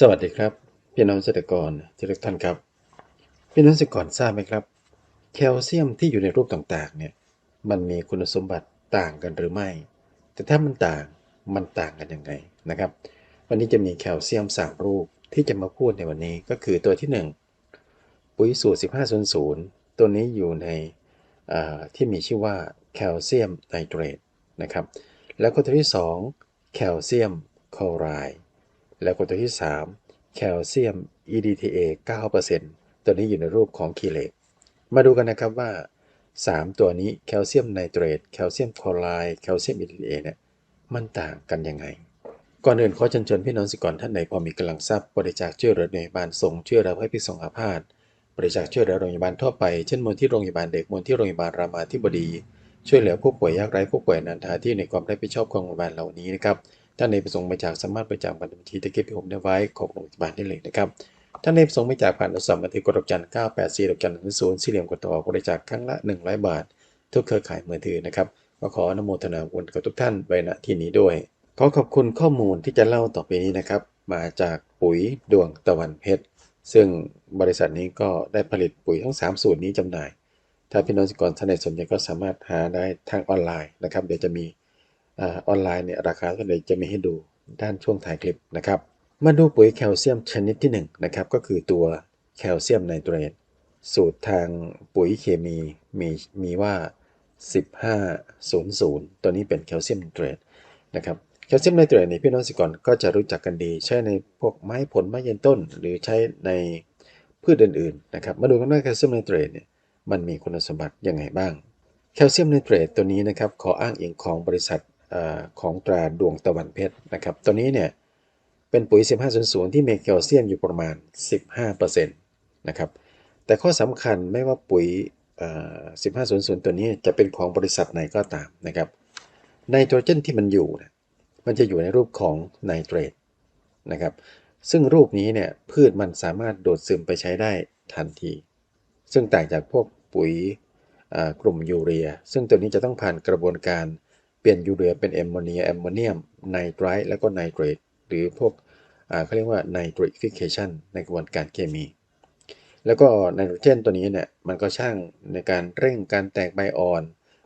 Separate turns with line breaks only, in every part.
สวัสดีครับ พี่น้องเกษตรกรทุกท่านครับพี่น้องเกษตรกรทราบไหมครับ แคลเซียมที่อยู่ในรูปต่างๆเนี่ยมันมีคุณสมบัติต่างกันหรือไม่ แต่ถ้ามันต่างมันต่างกันยังไงนะครับ วันนี้จะมีแคลเซียม 3 รูปที่จะมาพูดในวันนี้ก็คือตัวที่ 1 ปุ๋ยสูตร 1500 ตัวนี้อยู่ในที่มีชื่อว่าแคลเซียมไนเตรตนะครับแล้วก็ตัวที่ 2 แคลเซียมคลอไรด์ แล้วก็ตัวที่ 3 แคลเซียม EDTA 9%ตัวนี้อยู่ในรูปของคีเลตมาดูกันนะครับว่า 3 ตัวนี้แคลเซียมไนเตรตแคลเซียมคลอไรด์แคลเซียม EDTA เนี่ยมันต่างกันยังไง ก่อนอื่นขอเชิญชวนพี่น้องสิกรท่านใดพอมีกำลังทรัพย์บริจาคช่วยเหลือหน่วยบาลส่งช่วยเราให้พิสงอาพาธบริจาคช่วยเหลือโรงพยาบาลทั่วไปเช่นมูลที่โรงพยาบาลเด็กมูลที่โรงพยาบาลรามาธิบดี ช่วยเหลือผู้ป่วยยากไร้ผู้ป่วยนันทาที่ในความรับผิดชอบของโรงพยาบาลเหล่านี้นะครับ ท่านในประสงค์บริจาคสามารถบริจาคบัญชีตะเกียบที่ผมได้ไว้ของโรงพยาบาลได้เลยนะครับท่านในประสงค์บริจาคผ่านอักษรบันทึกกดดอกจัน984ดอกจันหรือศูนย์สี่เหลี่ยมกดต่อบริจาคครั้งละ100บาท ทุกเครือข่ายมือถือนะครับก็ขออนุโมทนาบุญกับทุกท่านไว้ณที่นี้ด้วย ขอขอบคุณข้อมูลที่จะเล่าต่อไปนี้นะครับ มาจากปุ๋ยดวงตะวันเพชร ซึ่งบริษัทนี้ก็ได้ผลิตปุ๋ยทั้ง 3 สูตรนี้จำหน่าย ถ้าพี่น้องสกรท่านใดสนใจก็สามารถหาได้ทางออนไลน์นะครับ เดี๋ยวจะมี ออนไลน์เนี่ยราคาเท่าไหร่จะมีให้ดูด้านช่วงถ่ายคลิปนะครับ มาดูปุ๋ยแคลเซียมชนิดที่1นะครับก็คือตัวแคลเซียมไนเตรตสูตรทางปุ๋ยเคมีมีมีว่า 1500 ตัวนี้เป็นแคลเซียมไนเตรตนะครับแคลเซียมไนเตรตนี่พี่น้องสิกรก็จะรู้จักกันดี ใช้ในพวกไม้ผลไม้ยืนต้น หรือใช้ในพืชอื่นๆนะครับมาดูกันว่าแคลเซียมไนเตรตเนี่ยมันมีคุณสมบัติยังไงบ้าง แคลเซียมไนเตรตตัวนี้นะครับขออ้างอิงของบริษัท ของตราดวงตะวันเพชรนะครับตัวนี้เนี่ยเป็นปุ๋ย 1500 ที่มีแคลเซียมอยู่ประมาณ 15%นะครับแต่ข้อสำคัญไม่ว่าปุ๋ย 1500 ตัวนี้จะเป็นของบริษัทไหนก็ตามนะครับไนโตรเจนที่มันอยู่นะมันจะอยู่ในรูปของไนเตรตนะครับซึ่งรูปนี้เนี่ยพืชมันสามารถโดดซึมไปใช้ได้ทันที ซึ่งต่างจากพวกปุ๋ยกลุ่มยูเรีย ซึ่งตัวนี้จะต้องผ่านกระบวนการ เปลี่ยนยูเรียเป็นแอมโมเนียแอมโมเนียมไนไตรท์แล้วก็ไนเตรตหรือพวกเขาเรียกว่าไนโตริฟิเคชันในกระบวนการเคมี แล้วก็ไนโตรเจนตัวนี้เนี่ยมันก็ช่างในการเร่งการแตกใบอ่อน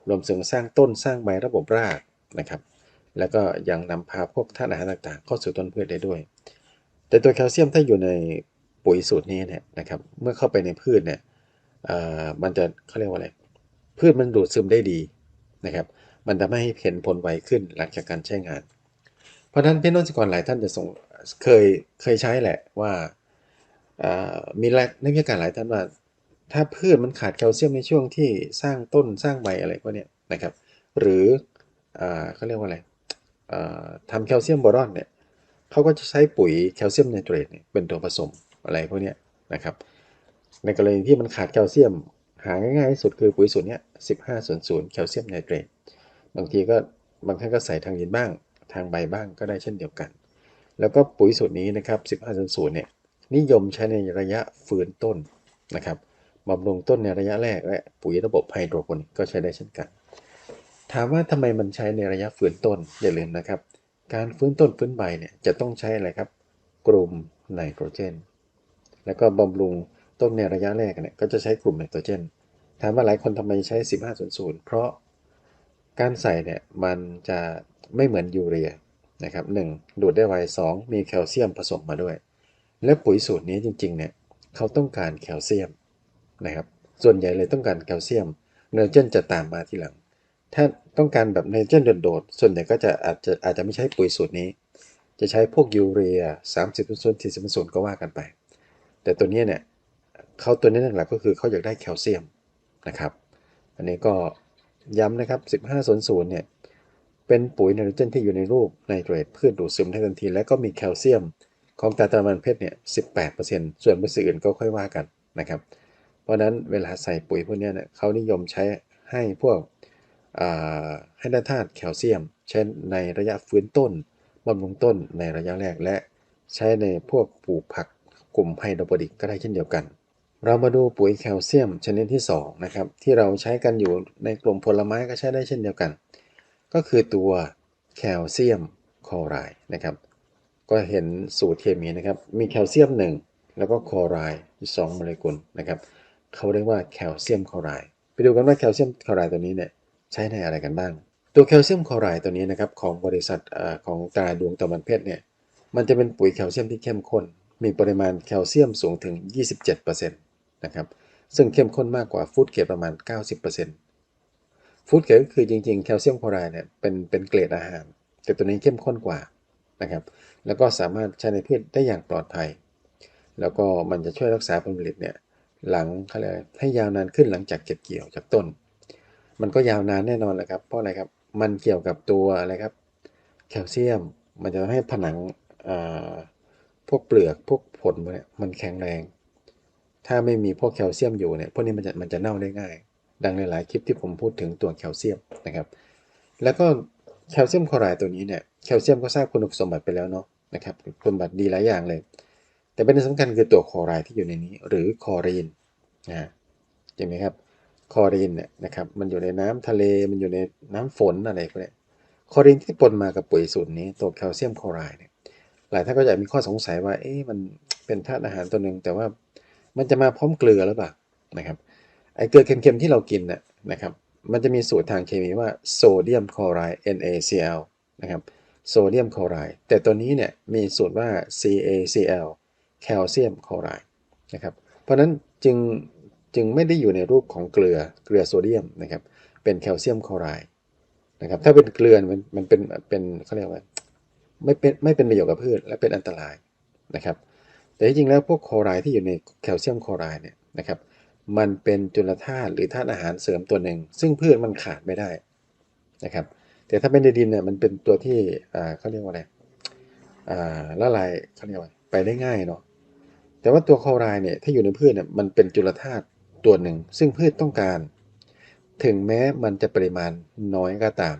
รวมถึงสร้างต้นสร้างใบระบบรากนะครับ แล้วก็ยังนำพาพวกธาตุอาหารต่างๆ เข้าสู่ต้นพืชได้ด้วย แต่ตัวแคลเซียมถ้าอยู่ในปุ๋ยสูตรนี้เนี่ยนะครับเมื่อเข้าไปในพืชเนี่ยมันจะเขาเรียกว่าอะไรพืชมันดูดซึมได้ดีนะครับมันทำให้เห็นผลไวขึ้นหลังจากการใช้งาน เพราะฉะนั้นพี่น้องสกรหลายท่านจะส่งเคยเคยใช้แหละว่ามีนักวิชาการหลายท่านว่า ถ้าพืชมันขาดแคลเซียมในช่วงที่สร้างต้นสร้างใบอะไรพวกนี้นะครับ หรือเขาเรียกว่าอะไรทำแคลเซียมบอรอนเนี่ยเขาก็จะใช้ปุ๋ยแคลเซียมไนเตรตเป็นตัวผสมอะไรพวกนี้นะครับ ในกรณีที่มันขาดแคลเซียมหาง่ายๆที่สุดคือปุ๋ยสูตรนี้1500แคลเซียมไนเตรต บางทีก็บางท่านก็ใส่ทางดินบ้าง ทางใบบ้างก็ได้เช่นเดียวกัน แล้วก็ปุ๋ยสูตรนี้นะครับ1500เนี่ยนิยมใช้ในระยะฟื้นต้นนะครับบำรุงต้นในระยะแรกและปุ๋ยระบบไฮโดรโปนิกก็ใช้ได้เช่นกัน ถามว่าทำไมมันใช้ในระยะฟื้นต้นอย่าลืมนะครับ การฟื้นต้นฟื้นใบเนี่ยจะต้องใช้อะไรครับ กลุ่มไนโตรเจน แล้วก็บำรุงต้นในระยะแรกเนี่ยก็จะใช้กลุ่มไนโตรเจน ถามว่าหลายคนทำไมใช้ 1500 เพราะ การใส่เนี่ยมันจะไม่เหมือนยูเรียนะครับหดูดได้ไวสองมีแคลเซียมผสมมาด้วย และปุ๋ยสูตรนี้จริงๆเนี่ยเขาต้องการแคลเซียมนะครับส่วนใหญ่เลยต้องการแคลเซียมเนโตรเจนจะตามมาทีหลัง ถ้าต้องการแบบเนโตรเจนโดดๆส่วนใหญ่ก็จะอาจจะอาจจะไม่ใช้ปุ๋ยสูตรนี้ จะใช้พวกยูเรีย 30% 40%ก็ว่ากันไป แต่ตัวนี้เนี่ยเขาตัวนี้หลักๆก็คือเขาอยากได้แคลเซียมนะครับ อันนี้ก็ ย้ำนะครับ 1500 เนี่ย เป็นปุ๋ยไนโตรเจนที่อยู่ในรูปไนเตรตพืชดูดซึมได้ทันที และก็มีแคลเซียมของตาตะมันเพชรเนี่ย 18%ส่วนผสมอื่นก็ค่อยว่ากันนะครับ เพราะนั้นเวลาใส่ปุ๋ยพวกนี้เนี่ยเขานิยมใช้ให้พวกให้ได้ธาตุแคลเซียมเช่นในระยะฟื้นต้นบำรุงต้นในระยะแรกและใช้ในพวกปลูกผักกลุ่มไฮโดรโปนิกก็ได้เช่นเดียวกัน เรามาดูปุ๋ยแคลเซียมชนิดที่2นะครับที่เราใช้กันอยู่ในกลุ่มผลไม้ก็ใช้ได้เช่นเดียวกัน ก็คือตัวแคลเซียมคลอไรด์นะครับ ก็เห็นสูตรเคมีนะครับ มีแคลเซียมหนึ่งแล้วก็คลอไรด์สองโมเลกุลนะครับ เขาเรียกว่าแคลเซียมคลอไรด์ไปดูกันว่าแคลเซียมคลอไรด์ตัวนี้เนี่ยใช้ในอะไรกันบ้าง ตัวแคลเซียมคลอไรด์ตัวนี้นะครับของบริษัทอของตราดวงตะวันเพชรเนี่ยมันจะเป็นปุ๋ยแคลเซียมที่เข้มข้น มีปริมาณแคลเซียมสูงถึง 27% นะครับ ซึ่งเข้มข้นมากกว่าฟู้ดเกรดประมาณ 90%ฟู้ดเกรดก็คือจริงๆแคลเซียมคลอไรด์เนี่ยเป็นเป็นเกรดอาหาร แต่ตัวนี้เข้มข้นกว่านะครับ แล้วก็สามารถใช้ในพืชได้อย่างปลอดภัย แล้วก็มันจะช่วยรักษาผลผลิตเนี่ยหลังเขาเรียกอะไรให้ยาวนานขึ้นหลังจากเก็บเกี่ยวจากต้น มันก็ยาวนานแน่นอนแหละครับ เพราะอะไรครับ มันเกี่ยวกับตัวอะไรครับ แคลเซียม มันจะทำให้ผนังพวกเปลือกพวกผลเนี่ยมันแข็งแรง ถ้าไม่มีพวกแคลเซียมอยู่เนี่ยพวกนี้มันจะมันจะเน่าได้ง่าย ดังในหลายคลิปที่ผมพูดถึงตัวแคลเซียมนะครับ แล้วก็แคลเซียมคลอไรด์ตัวนี้เนี่ยแคลเซียมก็ทราบคุณสมบัติไปแล้วเนาะนะครับคุณสมบัติดีหลายอย่างเลย แต่ประเด็นสำคัญคือตัวคลอไรด์ที่อยู่ในนี้ หรือคลอรีนนะเห็นไหมครับคลอรีนเนี่ยนะครับมันอยู่ในน้ำทะเลมันอยู่ในน้ำฝนอะไรพวกเนี้ยคลอรีนที่ปนมากับปุ๋ยสูตรนี้ตัวแคลเซียมคลอไรด์เนี่ยหลายท่านก็จะมีข้อสงสัยว่าเอ๊ะมันเป็นธาตุอาหารตัวหนึ่งแต่ว่า มันจะมาพร้อมเกลือหรือเปล่านะครับไอเกลือเค็มๆที่เรากินน่ะนะครับ มันจะมีสูตรทางเคมีว่าโซเดียมคลอไรด์ NaCl นะครับโซเดียมคลอไรด์แต่ตัวนี้เนี่ยมีสูตรว่า CaCl แคลเซียมคลอไรด์นะครับเพราะฉะนั้นจึงจึงไม่ได้อยู่ในรูปของเกลือเกลือโซเดียมนะครับเป็นแคลเซียมคลอไรด์นะครับถ้าเป็นเกลือมันมันเป็นเป็นเขาเรียกว่าไม่เป็นไม่เป็นประโยชน์กับพืชและเป็นอันตรายนะครับ แต่จริงแล้วพวกคอไรด์ที่อยู่ในแคลเซียมคอไรด์เนี่ยนะครับมันเป็นจุลธาตุหรือธาตุอาหารเสริมตัวหนึ่ง ซึ่งพืชมันขาดไม่ได้นะครับแต่ถ้าเป็นในดินเนี่ยมันเป็นตัวที่เขาเรียกว่าอะไรละลายเขาเรียกว่าไปได้ง่ายเนาะแต่ว่าตัวคอไรด์เนี่ยถ้าอยู่ในพืชเนี่ยมันเป็นจุลธาตุตัวหนึ่ง ซึ่งพืชต้องการ ถึงแม้มันจะปริมาณน้อยก็ตาม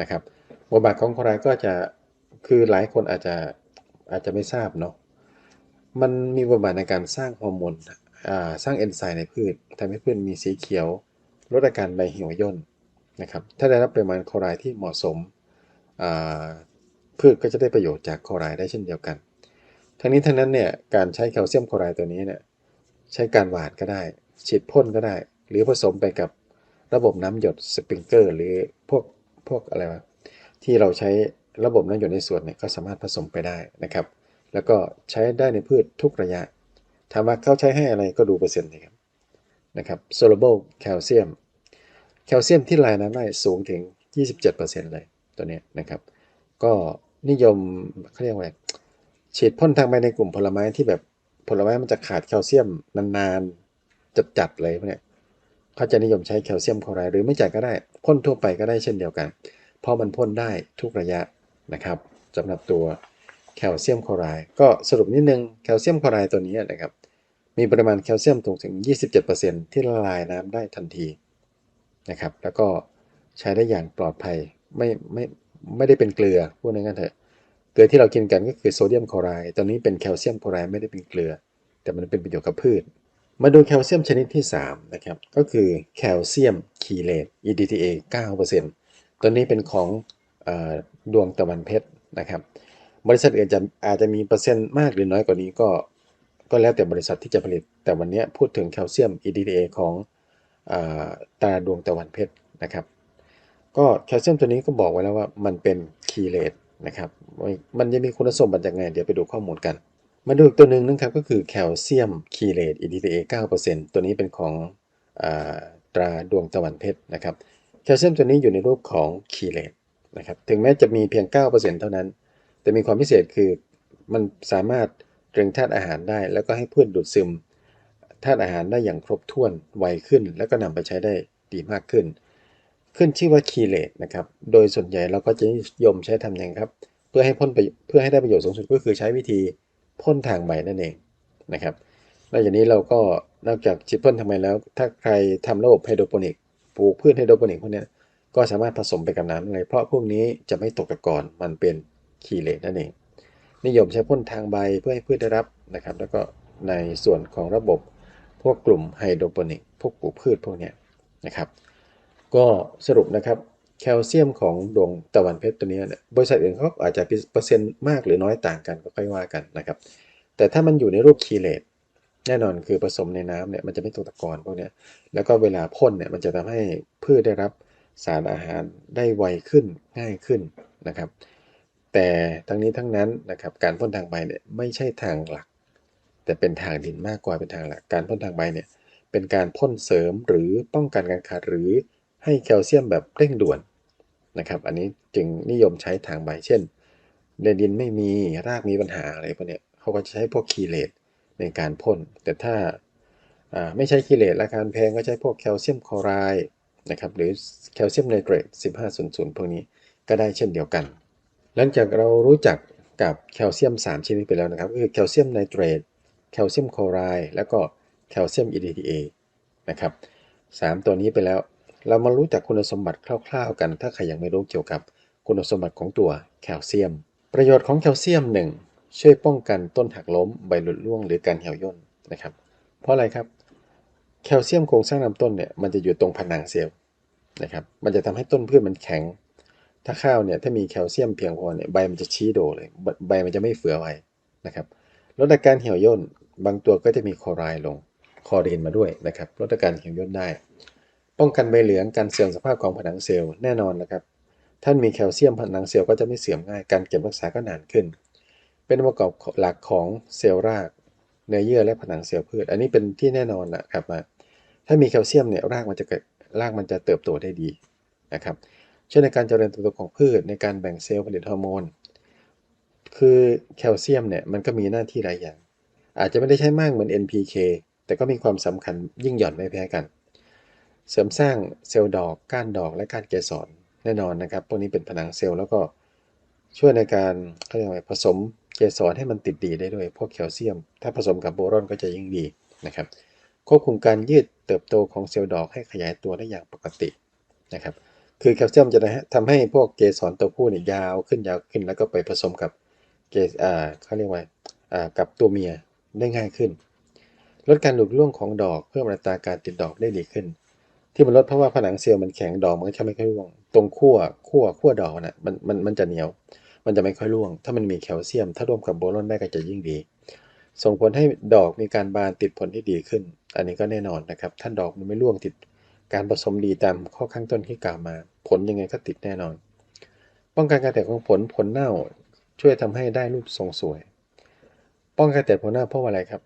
นะครับบทบาทของคอไรด์ก็จะคือหลายคนอาจจะอาจจะไม่ทราบเนาะ มันมีบทบาทในการสร้างฮอร์โมนสร้างเอนไซม์ในพืชทำให้พืชมีสีเขียว ลดอาการใบเหี่ยวย่นนะครับถ้าได้รับปริมาณคลอไรด์ที่เหมาะสม พืชก็จะได้ประโยชน์จากคลอไรด์ได้เช่นเดียวกัน ทั้งนี้ทั้งนั้นเนี่ยการใช้แคลเซียมคลอไรด์ตัวนี้เนี่ยใช้การหว่านก็ได้ ฉีดพ่นก็ได้ หรือผสมไปกับระบบน้ำหยดสปริงเกอร์ หรือพวกพวกอะไรวะที่เราใช้ระบบน้ำหยดในสวนเนี่ยก็สามารถผสมไปได้นะครับ แล้วก็ใช้ได้ในพืชทุกระยะ ถามว่าเขาใช้ให้อะไรก็ดูเปอร์เซ็นต์นะครับนะครับ soluble calcium แคลเซียมที่ลายน้ำได้สูงถึง 27%เลยตัวนี้นะครับ ก็นิยมเขาเรียกว่าอะไรฉีดพ่นทางใบในกลุ่มผลไม้ที่แบบผลไม้มันจะขาดแคลเซียมนานๆจัดๆเลยพวกนี้เขาจะนิยมใช้แคลเซียมคลอไรด์หรือไม่จ่ายก็ได้พ่นทั่วไปก็ได้เช่นเดียวกัน เพราะมันพ่นได้ทุกระยะนะครับสำหรับตัว แคลเซียมคลอไรด์ก็สรุปนิดนึงแคลเซียมคลอไรด์ตัวนี้นะครับ มีปริมาณแคลเซียมสูงถึง 27%ที่ละลายน้ำได้ทันทีนะครับ แล้วก็ใช้ได้อย่างปลอดภัยไม่ไม่ไม่ได้เป็นเกลือพูดง่ายๆเถอะเกลือที่เรากินกันก็คือโซเดียมคลอไรด์ตัวนี้เป็นแคลเซียมคลอไรด์ไม่ได้เป็นเกลือ แต่มันเป็นประโยชน์กับพืช มาดูแคลเซียมชนิดที่3นะครับก็คือแคลเซียมคีเลต EDTA 9%ตัวนี้เป็นของอดวงตะวันเพชรนะครับ บริษัทอื่นจะอาจจะมีเปอร์เซ็นต์มากหรือน้อยกว่านี้ก็ ก็แล้วแต่บริษัทที่จะผลิต แต่วันนี้พูดถึงแคลเซียม EDTA ของอตาดวงตะวันเพชรนะครับ ก็แคลเซียมตัวนี้ก็บอกไว้แล้วว่ามันเป็นคีเลตนะครับ มันจะมีคุณสมบัติยังไง เดี๋ยวไปดูข้อมูลกัน มาดูอีกตัวหนึ่งนะครับก็คือแคลเซียมคีเลต EDTA 9%ตัวนี้เป็นของอตราดวงตะวันเพชรนะครับ แคลเซียมตัวนี้อยู่ในรูปของคีเลตนะครับ ถึงแม้จะมีเพียง 9%เท่านั้น แต่มีความพิเศษคือมันสามารถตรึงธาตุอาหารได้ แล้วก็ให้พืชดูดซึมธาตุอาหารได้อย่างครบถ้วนไวขึ้น แล้วก็นำไปใช้ได้ดีมากขึ้น ขึ้นชื่อว่าคีเลตนะครับ โดยส่วนใหญ่เราก็จะนิยมใช้ทำยังไงครับ เพื่อให้พ่นปเพื่อให้ได้ประโยชน์สูงสุดก็คือใช้วิธีพ่นทางใบนั่นเองนะครับนอกจากนี้เราก็นอกจากฉีดพ่นทางใบแล้ว ถ้าใครทำระบบไฮโดรโปนิกปลูกพืชไฮโดรโปนิกพวกนี้ก็สามารถผสมไปกับน้ำเลยเพราะพวกนี้จะไม่ตกตะกอนมันเป็น คีเลตนั่นเอง นิยมใช้พ่นทางใบเพื่อให้พืชได้รับนะครับ แล้วก็ในส่วนของระบบพวกกลุ่มไฮโดรโปนิกพวกปลูกพืชพวกนี้นะครับ ก็สรุปนะครับแคลเซียมของดวงตะวันเพชรตัวนี้เนี่ยบริษัทอื่นเขาอาจจะเปอร์เซ็นต์มากหรือน้อยต่างกันก็ค่อยว่ากันนะครับ แต่ถ้ามันอยู่ในรูปคีเลตแน่นอนคือผสมในน้ำเนี่ยมันจะไม่ตกตะกอนพวกนี้แล้วก็เวลาพ่นเนี่ยมันจะทำให้พืชได้รับสารอาหารได้ไวขึ้นง่ายขึ้นนะครับ แต่ทั้งนี้ทั้งนั้นนะครับการพ่นทางใบเนี่ยไม่ใช่ทางหลัก แต่เป็นทางดินมากกว่าเป็นทางหลัก การพ่นทางใบเนี่ยเป็นการพ่นเสริมหรือป้องกันการขาดหรือให้แคลเซียมแบบเร่งด่วนนะครับอันนี้จึงนิยมใช้ทางใบเช่นในดินไม่มีรากมีปัญหาอะไรพวกเนี้ยเขาก็จะใช้พวกคีเลตในการพ่น แต่ถ้าไม่ใช้คีเลตราคาแพงก็ใช้พวกแคลเซียมคลอไรด์นะครับหรือแคลเซียมไนเตรต1500 พวกนี้ก็ได้เช่นเดียวกัน หลังจากเรารู้จักกับแคลเซียม 3 ชนิดไปแล้วนะครับก็คือแคลเซียมไนเตรตแคลเซียมโคไรด์แล้วก็แคลเซียม EDTA นะครับสามตัวนี้ไปแล้ว เรามารู้จักคุณสมบัติคร่าวๆ กัน ถ้าใครยังไม่รู้เกี่ยวกับคุณสมบัติของตัวแคลเซียม ประโยชน์ของแคลเซียม 1 ช่วยป้องกันต้นหักล้มใบหลุดร่วงหรือการเหี่ยวย่นนะครับ เพราะอะไรครับแคลเซียมโครงสร้างลำต้นเนี่ยมันจะอยู่ตรงผนังเซลล์นะครับมันจะทำให้ต้นพืชมันแข็ง ถ้าข้าวเนี่ยถ้ามีแคลเซียมเพียงพอเนี่ยใบมันจะชี้โดเลย ใบมันจะไม่เฟือไวนะครับลดอาการเหี่ยวย่นบางตัวก็จะมีคอไรด์ลงคอรีนมาด้วยนะครับลดอาการเหี่ยวย่นได้ ป้องกันใบเหลืองการเสื่อมสภาพของผนังเซลล์แน่นอนนะครับท่านมีแคลเซียมผนังเซลล์ก็จะไม่เสื่อมง่ายการเก็บรักษาก็นานขึ้น เป็นองค์ประกอบหลักของเซลล์รากเนื้อเยื่อและผนังเซลล์พืช อันนี้เป็นที่แน่นอนนะครับถ้ามีแคลเซียมเนี่ยรากมันจะเกิดรากมันจะเติบโตได้ดีนะครับ ช่นในการเจริญเติบโตของพืชในการแบ่งเซลล์ผลิตฮอร์โมน คือแคลเซียมเนี่ยมันก็มีหน้าที่หลายอย่าง อาจจะไม่ได้ใช้มากเหมือน NPK แต่ก็มีความสำคัญยิ่งหย่อนไม่แพ้กัน เสริมสร้างเซลล์ดอก ก้านดอกและก้านเกสรแน่นอนนะครับ พวกนี้เป็นผนังเซลล์แล้วก็ช่วยในการเขาเรียกว่าผสมเกสรให้มันติดดีได้ด้วย พวกแคลเซียม ถ้าผสมกับโบรอนก็จะยิ่งดีนะครับ ควบคุมการยืดเติบโตของเซลล์ดอกให้ขยายตัวได้อย่างปกตินะครับ คือแคลเซียมจะทำให้พวกเกสรตัวผู้เนี่ยยาวขึ้นยาวขึ้นแล้วก็ไปผสมกับเกสอ่าเขาเรียกว่าอ่ากับตัวเมียได้ง่ายขึ้น ลดการหลุดร่วงของดอกเพิ่มอัตราการติดดอกได้ดีขึ้น ที่มันลดเพราะว่าผนังเซลล์มันแข็งดอกมันก็จะไม่ค่อยร่วง ตรงขั้วขั้วขั้วดอกน่ะมันมันมันจะเหนียว มันจะไม่ค่อยร่วง ถ้ามันมีแคลเซียม ถ้าร่วมกับโบรอนได้ก็จะยิ่งดี ส่งผลให้ดอกมีการบานติดผลที่ดีขึ้น อันนี้ก็แน่นอนนะครับถ้าดอกมันไม่ร่วงติดการผสมดีตามข้อข้างต้นที่กล่าวมา ผลยังไงก็ติดแน่นอน ป้องกันการแตกของผลผลเน่าช่วยทำให้ได้รูปทรงสวย ป้องกันแตกผลเน่าเพราะอะไรครับ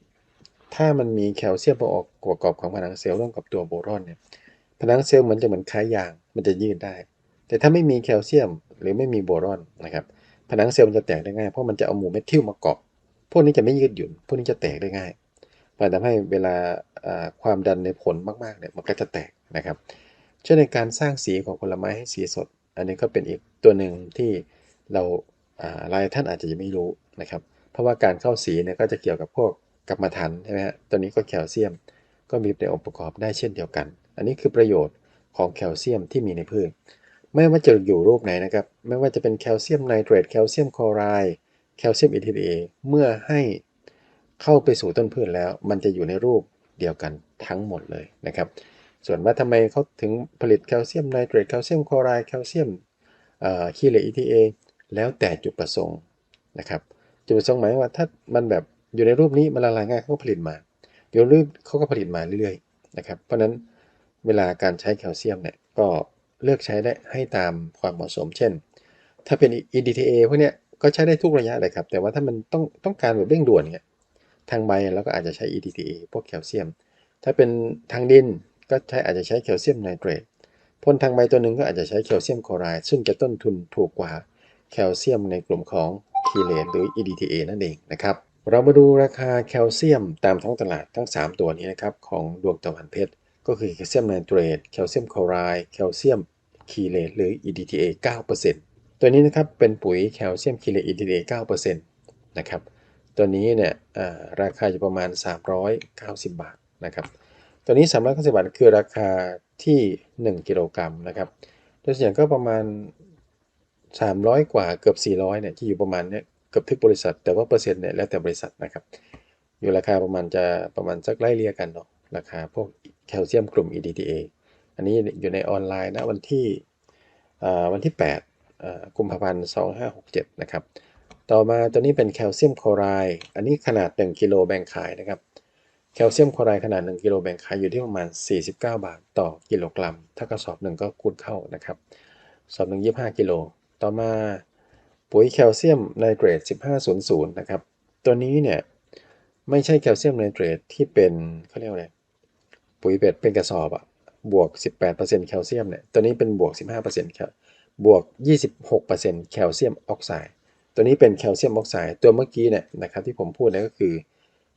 ถ้ามันมีแคลเซียมประกอบของผนังเซลล์ร่วมกับตัวโบรอนเนี่ยผนังเซลล์เหมือนจะเหมือนคล้ายยางมันจะยืดได้ แต่ถ้าไม่มีแคลเซียมหรือไม่มีโบรอนนะครับผนังเซลล์มันจะแตกได้ง่ายเพราะมันจะเอาหมู่เมทิลมาเกาะพวกนี้จะไม่ยืดหยุ่นพวกนี้จะแตกได้ง่ายมันทำให้เวลาความดันในผลมากๆเนี่ยมันก็จะแตกนะครับ เช่นในการสร้างสีของผลไม้ให้สีสด อันนี้ก็เป็นอีกตัวหนึ่งที่เราหลายท่านอาจจะยังไม่รู้นะครับ เพราะว่าการเข้าสีเนี่ยก็จะเกี่ยวกับพวกกรรมฐานใช่ไหมฮะตัวนี้ก็แคลเซียม ก็มีในองค์ประกอบได้เช่นเดียวกัน อันนี้คือประโยชน์ของแคลเซียมที่มีในพืช ไม่ว่าจะอยู่รูปไหนนะครับ ไม่ว่าจะเป็นแคลเซียมไนเตรต แคลเซียมคลอไรด์ แคลเซียม ETDA เมื่อให้เข้าไปสู่ต้นพืชแล้ว มันจะอยู่ในรูปเดียวกันทั้งหมดเลยนะครับ ส่วนว่าทำไมเขาถึงผลิตแคลเซียมไนเตรตแคลเซียมคลอไรด์แคลเซียมคีเล ETA แล้วแต่จุดประสงค์นะครับจุดประสงค์หมายว่าถ้ามันแบบอยู่ในรูปนี้มันละลายง่ายเขาก็ผลิตมาเดี๋ยวรูปเขาก็ผลิตมาเรื่อยๆนะครับเพราะนั้นเวลาการใช้แคลเซียมเนี่ยก็เลือกใช้ได้ให้ตามความเหมาะสม เช่น ถ้าเป็น EDTA พวกเนี้ยก็ใช้ได้ทุกระยะเลยครับ แต่ว่าถ้ามันต้องต้องการแบบเร่งด่วนเนี่ยทางใบเราก็อาจจะใช้ EDTA พวกแคลเซียม ถ้าเป็นทางดิน ก็ใช้อาจจะใช้แคลเซียมไนเตรตพ่นทางใบตัวหนึ่งก็อาจจะใช้แคลเซียมคลอไรด์ซึ่งจะต้นทุนถูกกว่าแคลเซียมในกลุ่มของคีเลตหรือ EDTA นั่นเองนะครับ เรามาดูราคาแคลเซียมตามท้องตลาดทั้ง 3 ตัวนี้นะครับของดวงตะวันเพชรก็คือแคลเซียมไนเตรตแคลเซียมคลอไรด์แคลเซียมคีเลตหรือ EDTA 9%ตัวนี้นะครับเป็นปุ๋ยแคลเซียมคีเลต EDTA 9%นะครับตัวนี้เนี่ยราคาอยู่ประมาณ 390 บาทนะครับ ตัวนี้390บาทคือราคาที่ 1 กิโลกรัมนะครับ โดยส่วนใหญ่ก็ประมาณ 300 กว่าเกือบ 400เนี่ยที่อยู่ประมาณเนี้ยเกือบทุกบริษัท แต่ว่าเปอร์เซ็นต์เนี่ยแล้วแต่บริษัทนะครับ อยู่ราคาประมาณจะประมาณสักไล่เลี่ยกันเนาะราคาพวกแคลเซียมกลุ่ม EDTA อันนี้อยู่ในออนไลน์นะวันที่วันที่8กุมภาพันธ์2567 นะครับ ต่อมาตัวนี้เป็นแคลเซียมคลอไรด์อันนี้ขนาด 1 กิโลแบ่งขายนะครับ แคลเซียมคลอไรด์ขนาด 1 กิโลแบ่งขายอยู่ที่ประมาณ 49 บาทต่อกิโลกรัม ถ้ากระสอบหนึ่งก็คูณเข้านะครับสอบหนึ่ง25กิโล ต่อมาปุ๋ยแคลเซียมไนเตรต 1500 นะครับ ตัวนี้เนี่ยไม่ใช่แคลเซียมไนเตรตที่เป็นเขาเรียกอะไรปุ๋ยเป็ดเป็นกระสอบอะบวก 18%แคลเซียมเนี่ย ตัวนี้เป็นบวก 15%แคลบวก 26%แคลเซียมออกไซด์ ตัวนี้เป็นแคลเซียมออกไซด์ ตัวเมื่อกี้เนี่ยนะครับที่ผมพูดเนี่ยก็คือ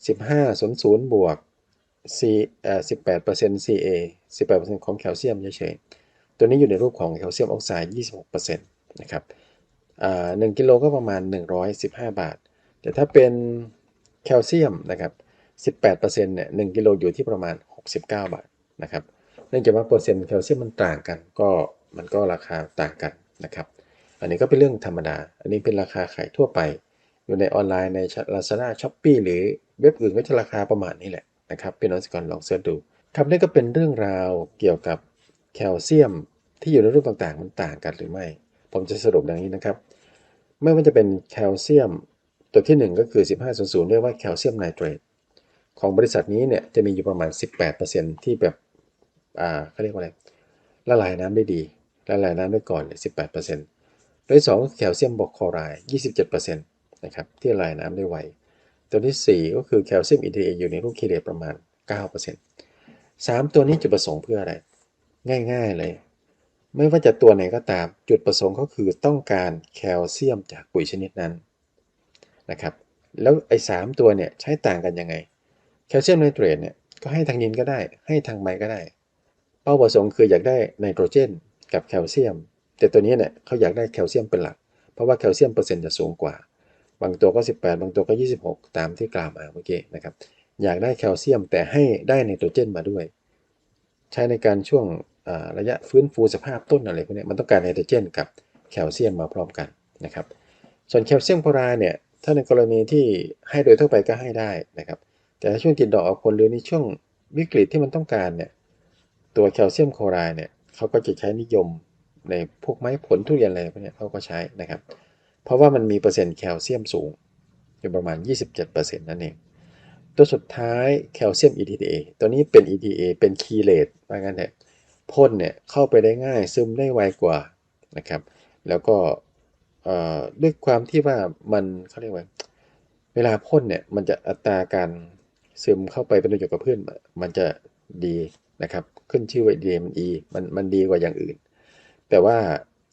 1500บวก C เอ่อ18% Ca 18%ของแคลเซียมเฉยๆ ตัวนี้อยู่ในรูปของแคลเซียมออกไซด์26%นะครับอ่า1กิโลก็ประมาณ 115 บาท แต่ถ้าเป็นแคลเซียมนะครับ18%เนี่ย1กิโลอยู่ที่ประมาณ 69 บาทนะครับ เนื่องจากว่าเปอร์เซ็นต์แคลเซียมมันต่างกันก็มันก็ราคาต่างกันนะครับ อันนี้ก็เป็นเรื่องธรรมดา อันนี้เป็นราคาขายทั่วไป อยู่ในออนไลน์ใน Lazada Shopee หรือ เว็บอื่นก็จะราคาประมาณนี้แหละนะครับพี่น้องสกรลองเสิร์ชดูครับนี่ก็เป็นเรื่องราวเกี่ยวกับแคลเซียมที่อยู่ในรูปต่างๆ มันต่างกันหรือไม่ ผมจะสรุปดังนี้นะครับ ไม่ว่าจะเป็นแคลเซียม ตัวที่ 1 ก็คือ 1500 เรียกว่าแคลเซียมไนเตรตของบริษัทนี้เนี่ยจะมีอยู่ประมาณ 18%ที่แบบอ่าเขาเรียกว่าอะไรละลายน้ำได้ดีละลายน้ำได้ก่อนเลย18%โดย2ก็คืองแคลเซียมบอกคลอไรด์27%นะครับที่ละลายน้ำได้ไว ตัวที่ 4 ก็คือแคลเซียม EDA อยู่ในรูปเคเลตประมาณ 9% 3 ตัวนี้จุดประสงค์เพื่ออะไร ง่ายๆเลย ไม่ว่าจะตัวไหนก็ตาม จุดประสงค์ก็คือต้องการแคลเซียมจากปุ๋ยชนิดนั้นนะครับ แล้วไอ้สามตัวเนี่ยใช้ต่างกันยังไง แคลเซียมไนเตรตเนี่ยก็ให้ทางดินก็ได้ ให้ทางใบก็ได้ เป้าประสงค์คืออยากได้ไนโตรเจนกับแคลเซียม แต่ตัวนี้เนี่ยเขาอยากได้แคลเซียมเป็นหลัก เพราะว่าแคลเซียมเปอร์เซ็นต์จะสูงกว่า บางตัวก็ 18 บางตัวก็ 26 ตามที่กล่าวมาเมื่อกี้นะครับ อยากได้แคลเซียมแต่ให้ได้ไนโตรเจนมาด้วย ใช้ในการช่วงระยะฟื้นฟูสภาพต้นอะไรพวกนี้มันต้องการไนโตรเจนกับแคลเซียมมาพร้อมกันนะครับ ส่วนแคลเซียมคลอไรด์เนี่ยถ้าในกรณีที่ให้โดยทั่วไปก็ให้ได้นะครับ แต่ถ้าช่วงติดดอกออกผลหรือในช่วงวิกฤตที่มันต้องการเนี่ยตัวแคลเซียมโคลอไรด์เนี่ยเขาก็จะใช้นิยมในพวกไม้ผลทุเรียนอะไรพวกนี้เขาก็ใช้นะครับ เพราะว่ามันมีเปอร์เซ็นต์แคลเซียมสูงอยู่ประมาณ 27%นั่นเอง ตัวสุดท้ายแคลเซียม EDTA ตัวนี้เป็น EDA เป็นคีเลตว่างั้นเถอะพ่นเนี่ยเข้าไปได้ง่ายซึมได้ไวกว่านะครับ แล้วก็เอ่อด้วยความที่ว่ามันเขาเรียกว่าเวลาพ่นเนี่ยมันจะอัตราการซึมเข้าไปเป็นประโยชน์กับพืชมันจะดีนะครับ ขึ้นชื่อว่า EDA มัน E มันมันดีกว่าอย่างอื่น แต่ว่า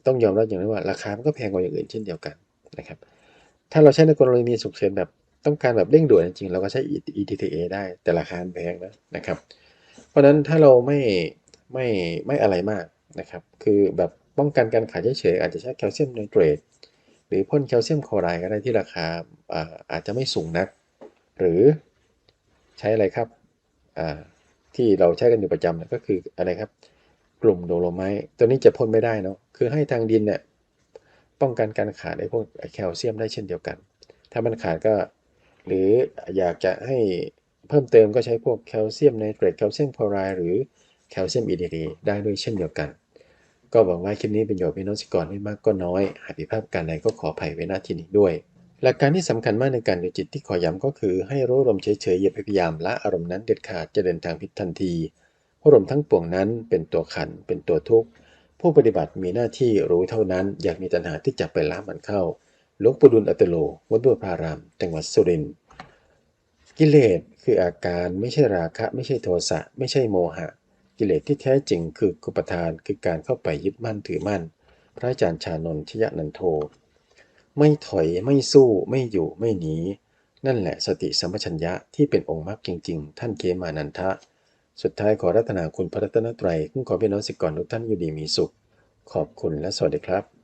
ต้องยอมรับอย่างนึงว่าราคามันก็แพงกว่าอย่างอื่นเช่นเดียวกัน นะครับ ถ้าเราใช้ในกรณีฉุกเฉินแบบต้องการแบบเร่งด่วนจริงๆ เราก็ใช้ ETTA ได้แต่ราคาแพงนะนะครับ เพราะฉะนั้นถ้าเราไม่ไม่ไม่อะไรมากนะครับ คือแบบป้องกันการขาดเฉยๆอาจจะใช้แคลเซียมไนเตรตหรือพ่นแคลเซียมคลอไรด์ก็ได้ที่ราคาอาอาจจะไม่สูงนัก หรือใช้อะไรครับที่เราใช้กันอยู่ประจำก็คืออะไรครับ กลุ่มโดโลไมต์ตัวนี้จะพ่นไม่ได้เนาะคือให้ทางดินเนี่ย ป้องกันการขาดไอ้พวกแคลเซียมได้เช่นเดียวกัน ถ้ามันขาดก็ หรืออยากจะให้เพิ่มเติมก็ใช้พวกแคลเซียมไนเตรตแคลเซียมคลอไรด์หรือแคลเซียม EDD ได้ด้วยเช่นเดียวกัน ก็หวังว่าคลิปนี้เป็นประโยชน์พี่น้องสิกรไม่มากก็น้อย หากผิดพลาดการใดก็ขออภัยไว้ณที่นี้ด้วย หลักการที่สำคัญมากในการดูจิตที่ขอย้ำก็คือ ให้รู้อารมณ์เฉยๆอย่าพยายามละอารมณ์นั้นเด็ดขาดจะเดินทางผิดทันทีอารมณ์ทั้งปวงนั้นเป็นตัวขันเป็นตัวทุกข์ ผู้ปฏิบัติมีหน้าที่รู้เท่านั้น อยากมีตัณหาที่จะไปละมันเข้าหลวงปู่ดุลอัตโลวัดบัวพาราม จังหวัดสุรินทร์กิเลสคืออาการไม่ใช่ราคะ ไม่ใช่โทสะ ไม่ใช่โมหะ กิเลสที่แท้จริงคือกุปทานคือการเข้าไปยึดมั่นถือมั่น พระอาจารย์ชานนทยนันโท ไม่ถอยไม่สู้ไม่อยู่ไม่หนีนั่นแหละสติสัมปชัญญะที่เป็นองค์มรรคจริง ๆ ท่านเกมานันทะ สุดท้ายขอรัตนาคุณพระรัตนตรัยขึ้นขอพี่น้องสิกรทุกท่านอยู่ดีมีสุข ขอบคุณและสวัสดีครับ